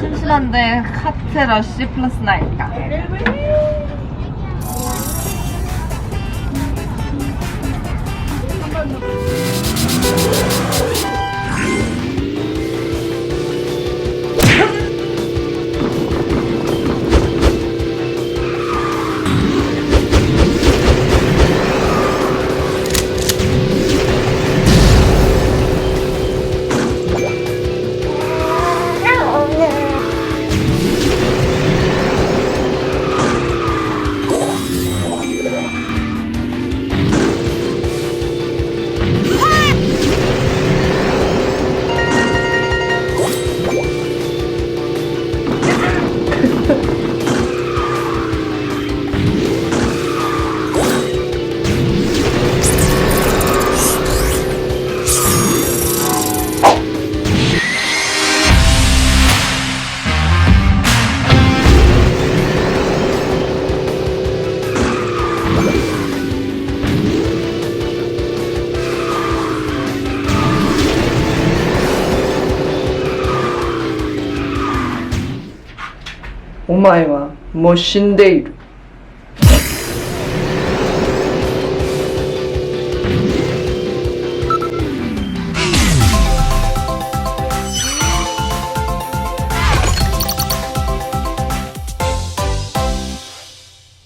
심심한데 카트 러쉬 플러스 나일까? 오마이 와 멋진데이루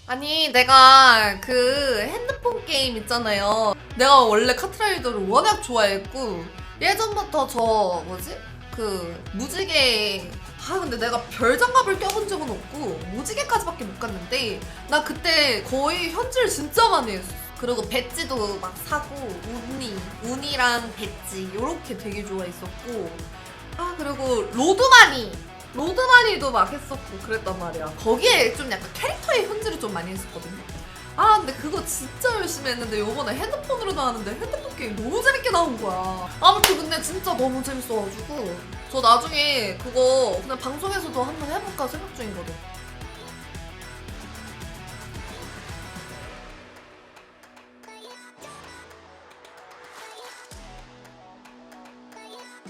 '아니 내가 그 핸드폰 게임 있잖아요 내가 원래 카트라이더를 워낙 좋아했고 예전부터 저 뭐지? 그 무지개. 아 근데 내가 별 장갑을 껴본 적은 없고 무지개까지밖에 못 갔는데 나 그때 거의 현질 진짜 많이 했어. 그리고 배지도 막 사고 우니 우니랑 배지 요렇게 되게 좋아했었고. 아 그리고 로드마니 로드마니도 막 했었고 그랬단 말이야. 거기에 좀 약간 캐릭터의 현질을 좀 많이 했었거든요. 아 근데 그거 진짜 열심히 했는데 요번에 핸드폰으로 나왔는데 핸드폰 게임 너무 재밌게 나온 거야. 아무튼 근데 진짜 너무 재밌어가지고. 저 나중에 그거 그냥 방송에서도 한번 해볼까 생각 중이거든